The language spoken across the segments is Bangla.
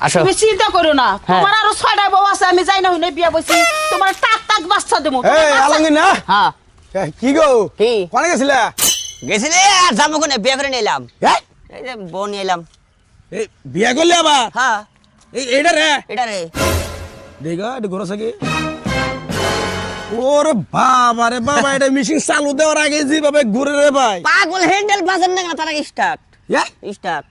আসো। তুমি চিন্তা করো না। হ্যাঁ। তোমার আরও ছয়টা বউ আছে আমি যাই না হইলে বিয়া বসি। তোমার টাক টাক বাচ্চা দেবো। এই বাচ্চা- না হ্যাঁ? কি গো? কি? কোনে গেছিলা? গেছিলে আর যাব কোনে? বিয়ে করে নিলাম। হ্যাঁ এই যে বউ নিয়ে এলাম। এই বিয়া করলে আবার? হ্যাঁ। এই এইটা রে? এটা রে। দেখা এটা ঘর আছে ওরে বাবা রে বাবা এটা মেশিন চালু দেওয়ার আগে যেভাবে ঘুরে রে ভাই। পাগল হ্যান্ডেল বাজার না তার আগে স্টার্ট হ্যাঁ? স্টার্ট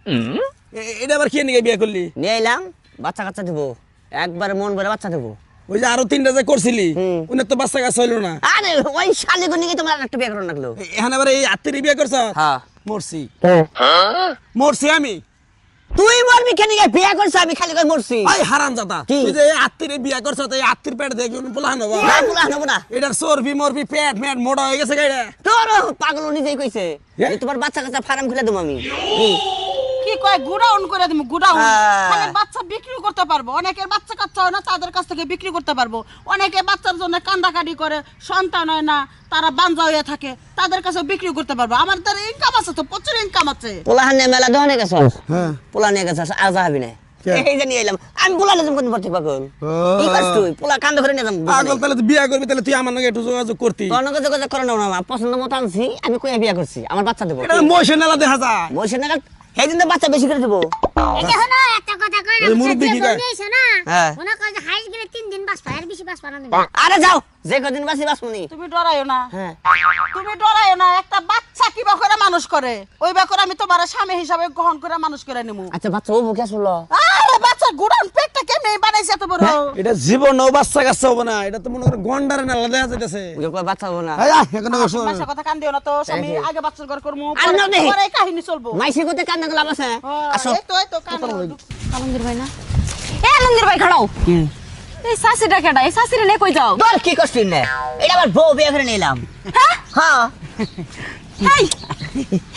এটা আবার কে নিয়ে বিয়া করলি? নিয়ে এলাম বাচ্চা কাচ্চা দেবো একবার মন ভরে বাচ্চা দেবো ওই যে আরও তিনটা যে করছিলি হুম। উনি তো বাচ্চা কাছে হইল না। আরে ওই শালি গুনি তোমার একটা বিয়ে করো লাগল। এখানে আবার এই আত্মীয় বিয়া করছ? হ্যাঁ। মরছি। মরছি আমি? তুই মরবি কেন বিয়ে করছ আমি খালি কই মরছি? আই হারাম জাতা তুই যে আত্মীয় বিয়া করছ তো এই আত্মীয় পেট দেখি উনি পোলা হব। না পুলা নেব না। এটার চর্বি মরবি পেট মেট মোটা হয়ে গেছে গাইডা তোর পাগল নিজেই কইছে হ্যাঁ? যে তোমার বাচ্চা কাচ্চা ফার্ম খুলে দেবো আমি। কয় গুডাউন করে দিব গুডাউন। হ্যাঁ। খালি বাচ্চা বিক্রি করতে পারব। অনেকের বাচ্চা কাচ্চা হয় না তাদের কাছ থেকে বিক্রি করতে পারব। অনেকে বাচ্চার জন্য কান্দাকাটি করে সন্তান হয় না তারা বাঞ্জা হয়ে থাকে তাদের কাছে বিক্রি করতে পারব। আমার তার ইনকাম আছে তো প্রচুর ইনকাম আছে। পোলা হানে মেলা গেছ? হ্যাঁ। পোলা নিয়ে গেছ আজ হাবি না। এই যে এলাম। আমি পোলা নিয়ে যাব কোন পাগল কি করছ তুই? পোলা কান্দ করে নিয়ে পাগল তাহলে বিয়া করবি তাহলে তুই আমার নাকি একটু যোগাযোগ করতি। তোর নগে যোগাযোগ করে না পছন্দ মতো আনছি আমি কই বিয়ে করছি আমার বাচ্চা দেবো। এটা মহিষের নালা দেখা যায়। বসে না সেই দিন বাচ্চা বেশি করে দেবো। এটা হলো একটা কথা কই না মুরব্বি কি কয়? নিয়েছে কয় যে গেলে তিন দিন বাস পায় আর বেশি বাস পানা আরে যাও যে কদিন বাসি বাসমনি তুমি ডরাইও না। হ্যাঁ। তুমি ডরাইও না একটা বাচ্চা কি করে মানুষ করে? ওই করে আমি তোমার স্বামী হিসাবে গ্রহণ করে মানুষ করে নেব আচ্ছা বাচ্চা ও বুকে বাচ্চা গুড়ান পেটটা কেমনে বানাইছে এত বড়? এটা জীবন বাচ্চা কাচ্চা হবে না। এটা তো মনে করে গন্ডারে না দেখা যাইতেছে। বুকে বাচ্চা হব না। এই বসো। বাচ্চা কথা কান দিও না তো স্বামী আগে বাচ্চার ঘর করব না। পরে কাহিনী চলবো। মাইসে কোতে কান্না গেলাম আছে? হ্যাঁ, আসো। এই তো এই তো কান আলমগীর ভাই না? এ আলমগীর ভাই খাড়াও। এই শাশিটা কেডা এই শাশিরে নে কই যাও। তোর কি কষ্ট নে? এটা আবার বউ বিয়ে করে নিলাম। হ্যাঁ? এই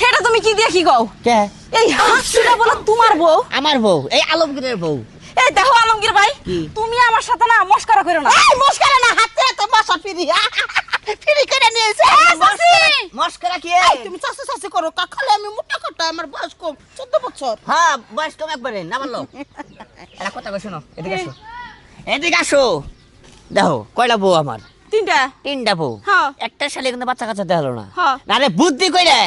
হেটা তুমি কি দিয়া কি কও? কে? এই হাসিটা বলো তোমার বউ। আমার বউ এই আলমগীরের বউ। এই দেখো আলমগীর ভাই তুমি আমার সাথে না মস্করা করো না। এই মুশকিল না হাতে তো বাসা ফিরি। ফিরি করে নিয়েছে মস্করা কি তুমি চাষে চাষে করো কাকালে আমি মোটা কথা আমার বয়স কম চোদ্দ বছর। হ্যাঁ বয়স কম একবারে না বলল এটা কথা কই শোনো এদিকে আসো এদিকে আসো। দেখো কয়টা বউ আমার? তিনটা। তিনটা বউ। হ্যাঁ। একটা শালি কিন্তু বাচ্চা কাচ্চা না। হ্যাঁ। আরে বুদ্ধি কইরে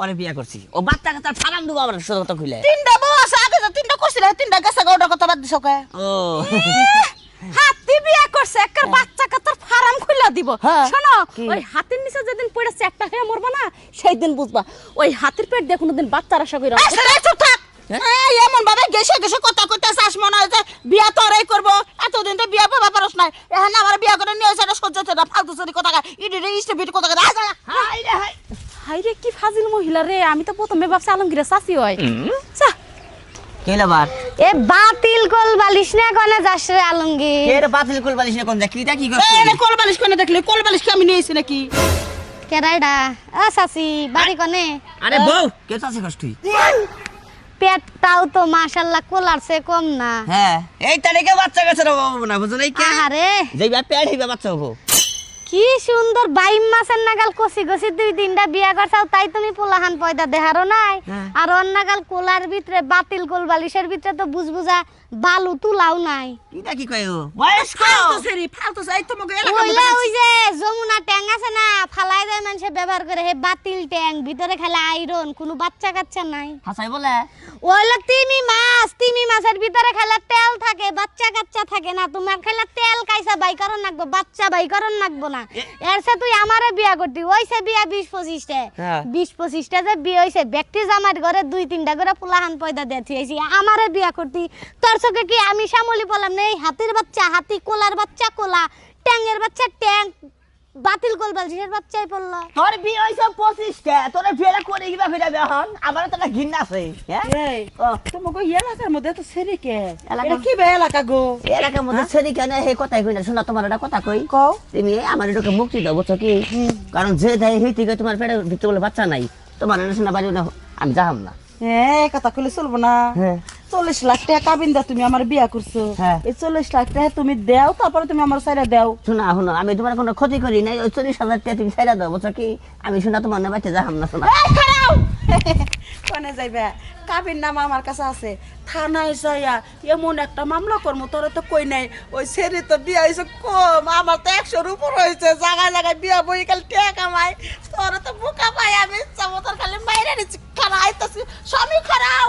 ওরে বিয়া করছি। ও বাচ্চা কাচ্চা দেবো আমার কথা কইলে। তিনটা বউ আছে আগে তো তিনটা করছিল তিনটা গেছে গৌটা কথা বাদ দিছো ও। হাতি বিয়া করছে একার বাচ্চা কাচ্চার ফার্ম খুলে দিব। হ্যাঁ। শোনো ওই হাতির নিচে যেদিন পড়ে একটা হয়ে মরবা না সেই দিন বুঝবা। ওই হাতির পেট দিয়ে কোনোদিন বাচ্চার আশা কইরা চুপ থাক। এমন ভাবে গেছে গেছে কথা কইতে চাস মনে হয় যে বিয়া তো করব এতদিন তো বিয়া পাবা পারস নাই এখন আমার বিয়া করে নিয়ে এসে সহ্য হচ্ছে না ফালতু সরি কথা ইডি রে ইস্টে বিট কথা হাই রে হাই হাই রে কি ফাজিল মহিলা রে আমি তো প্রথমে ভাবছি আলমগীরের চাচি হয়। চা কে এ বাতিল কল বালিশ না কোনে যাস রে আলমগীর? কে রে বাতিল কল বালিশ না কোন দেখি কি এই করছিস? রে কোল বালিশ কোনে দেখলি? কোল বালিশ কি আমি নিয়েছি নাকি? কেরাইডা আ সাসি বাড়ি কোনে? আরে বউ কে চাষে কষ্ট তুই? পেটটাও তো মাশাআল্লাহ কোলার সে কম না। হ্যাঁ এই তারিখে বাচ্চা কাছে রে বাবু না বুঝো নাই কে? আরে যেইবা পেট হইবা বাচ্চা হব। কি সুন্দর বাইম মাসের নাগাল কষি কষি দুই তিনটা বিয়া করছাও তাই তুমি পোলাহান পয়দা দেহারও নাই। হ্যাঁ। আর নাগাল কোলার ভিতরে বাতিল কোল বালিশের ভিতরে তো বুঝবুঝা বালু তুলাও নাই। কি কয় বয়স ফালতু সেরি ফালতু এই তোমাকে এলাকা ওইলা ওই যে যমুনা ট্যাং আছে না ফালাই দেয় মানুষে ব্যবহার করে হে বাতিল ট্যাং ভিতরে খালি আয়রন কোনো বাচ্চা কাচ্চা নাই। হাসাই বলে? ওইলা তিমি মাছ তিমি মাছের ভিতরে খালি তেল থাকে বাচ্চা কাচ্চা থাকে না তোমার খালি তেল কাইসা বাই করন নাকবো বাচ্চা বাই করন নাকবো না। এর সে তুই আমারে বিয়া করতি ওইসে বিয়া বিশ পঁচিশটা হ্যাঁ। বিশ পঁচিশটা যে বিয়ে হইছে ব্যক্তি জামার ঘরে দুই তিনটা করে পোলাহান পয়দা দেখি আমারে বিয়া করতি তোর চোখে কি আমি শ্যামলি বললাম? না এই হাতির বাচ্চা হাতি কোলার বাচ্চা কোলা। ট্যাংয়ের বাচ্চা ট্যাং বাতিল কোল বালছির বাচ্চাই পড়ল। তোর বিয়ে হইছে পঁচিশ কে তোর বিয়েটা করে কিবা ফিরা এখন? আমার তো একটা ঘিন্না আছে হ্যাঁ? এই তোমাকে এলাকার মধ্যে তো সেরি কে? এলাকা- কি বে এলাকা গো? এলাকার মধ্যে ছেড়ে কেন? হে কথাই কই না শোনা তোমার একটা কথা কই। কও। তুমি আমার এটাকে মুক্তি দাও বুঝছ কি? কারণ যে দেয় সেই থেকে তোমার পেটে ভিতরে বলে বাচ্চা নাই। তোমার শোনা বাড়ি না আমি যাহাম না। হ্যাঁ কথা কইলে চলবো না। হ্যাঁ। চল্লিশ লাখ টাকা কাবিন দা তুমি আমার বিয়া করছ। হ্যাঁ। এই চল্লিশ লাখ টাকা তুমি দেও তারপরে তুমি আমার সাইডে দেও। শোনা শোনো আমি তোমার কোনো ক্ষতি করি নাই। ওই চল্লিশ হাজার টাকা তুমি ছেড়ে দাও বুঝছ কি? আমি শোনা তোমার না বাচ্চা যাহাম না শোনা কোনে যাইবে? কাবির নাম আমার কাছে আছে। থানায় যাইয়া এমন একটা মামলা করব তোরা তো কই নাই। ওই ছেড়ে তো বিয়া হয়েছে কম আমার তো একশোর উপর হয়েছে জায়গায় জায়গায় বিয়া বই কাল টেকা কামাই তোরা তো বোকা পাই আমি ইচ্ছা মতো খালি মাইরে নিচ্ছি। খানা আইতাছি স্বামী খারাও!